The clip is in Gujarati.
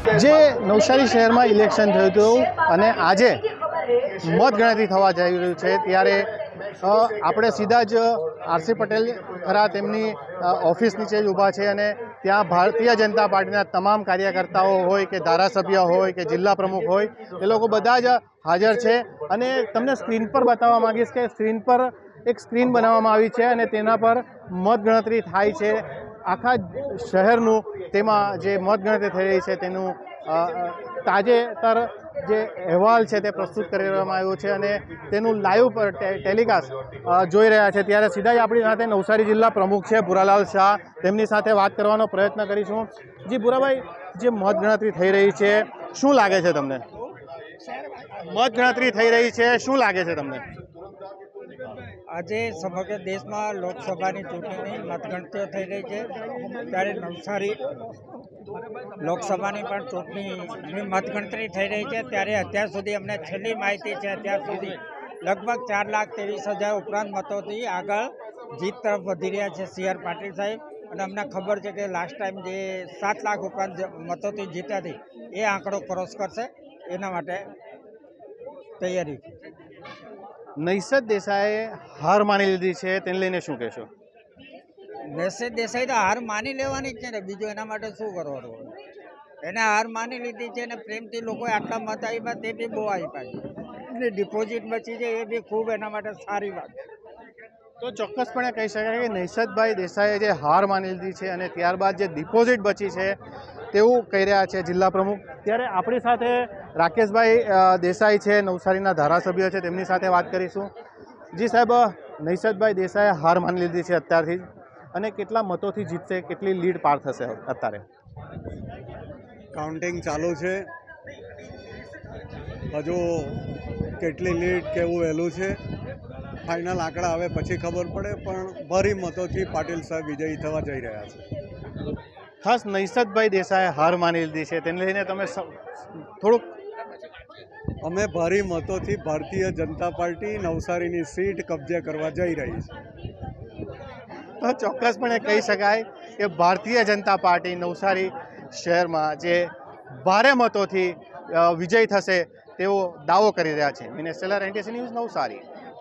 જે નવસારી શહેરમાં ઇલેક્શન થયું હતું અને આજે મતગણતરી થવા જઈ રહ્યું છે, ત્યારે આપણે સીધા જ આરસી પટેલ ખરા તેમની ઓફિસ નીચે જ ઊભા છે અને ત્યાં ભારતીય જનતા પાર્ટીના તમામ કાર્યકર્તાઓ હોય કે ધારાસભ્ય હોય કે જિલ્લા પ્રમુખ હોય, એ લોકો બધા જ હાજર છે. અને તમને સ્ક્રીન પર બતાવવા માગીશ કે સ્ક્રીન પર એક સ્ક્રીન બનાવવામાં આવી છે અને તેના પર મતગણતરી થાય છે. આખા શહેરનું તેમાં જે મતગણતરી થઈ રહી છે, તેનું તાજેતર જે અહેવાલ છે તે પ્રસ્તુત કરી દેવામાં આવ્યો છે અને તેનું લાઈવ પર ટેલિકાસ્ટ જોઈ રહ્યા છે. ત્યારે સીધા જ આપણી સાથે નવસારી જિલ્લા પ્રમુખ છે ભુરાલાલ શાહ. તેમની સાથે વાત કરવાનો પ્રયત્ન કરીશું. જી, ભુરાભાઈ, જે મતગણતરી થઈ રહી છે, શું લાગે છે તમને? મતગણતરી થઈ રહી છે, શું લાગે છે તમને? આજે સમગ્ર દેશમાં લોકસભાની ચૂંટણીની મતગણતરીઓ થઈ રહી છે. ત્યારે નવસારી લોકસભાની પણ ચૂંટણીની મતગણતરી થઈ રહી છે. ત્યારે અત્યાર સુધી અમને છેલ્લી માહિતી છે, અત્યાર સુધી લગભગ ચાર લાખ ત્રેવીસ હજાર ઉપરાંત મતોથી આગળ જીત તરફ વધી રહ્યા છે સી આર પાટીલ સાહેબ. અને અમને ખબર છે કે લાસ્ટ ટાઈમ જે સાત લાખ ઉપરાંત મતોથી જીત્યા હતી એ આંકડો ક્રોસ કરશે. એના માટે તૈયારી નૈસદ દેસાઈએ હાર માની લીધી છે તેને લઈને શું કહેશો? નૈસદ દેસાઈ તો હાર માની લેવાની જ છે ને બીજું એના માટે શું કરવાનું એને હાર માની લીધી છે ને પ્રેમથી લોકોએ આટલા મત આપ્યા તે બી બહુ આપ્યા છે. અને ડિપોઝિટ બચી છે એ બી ખૂબ એના માટે સારી વાત તો ચોક્કસપણે કહી શકાય કે નૈસદભાઈ દેસાઈએ જે હાર માની લીધી છે અને ત્યારબાદ જે ડિપોઝિટ બચી છે તેવું કહી રહ્યા છે જિલ્લા પ્રમુખ. ત્યારે આપણી સાથે રાકેશભાઈ દેસાઈ છે નવસારીના ધારાસભ્ય છે તેમની સાથે વાત કરીશું. જી સાહેબ નૈષદભાઈ દેસાઈએ હાર માની લીધી છે અત્યારથી જ. અને કેટલા મતોથી જીતશે કેટલી લીડ પાર થશે અત્યારે? કાઉન્ટિંગ ચાલુ છે. હજુ કેટલી લીડ કેવું વહેલું છે ફાઇનલ આંકડા આવે પછી ખબર પડે પણ ભારી મતોથી પાટીલ સાહેબ વિજયી થવા જઈ રહ્યા છે. ખાસ નૈષદભાઈ દેસાઈએ હાર માની લીધી છે. તેને લઈને તમે થોડુંક અમે ભારી મતોથી ભારતીય જનતા પાર્ટી નવસારીની સીટ કબજે કરવા જઈ રહી છે. તો ચોક્કસપણે કહી શકાય કે ભારતીય જનતા પાર્ટી નવસારી શહેરમાં જે ભારે મતોથી વિજય થશે તેવો દાવો કરી રહ્યા છે. મિનેસ્ટેલર એનટીસી ન્યૂઝ નવસારી.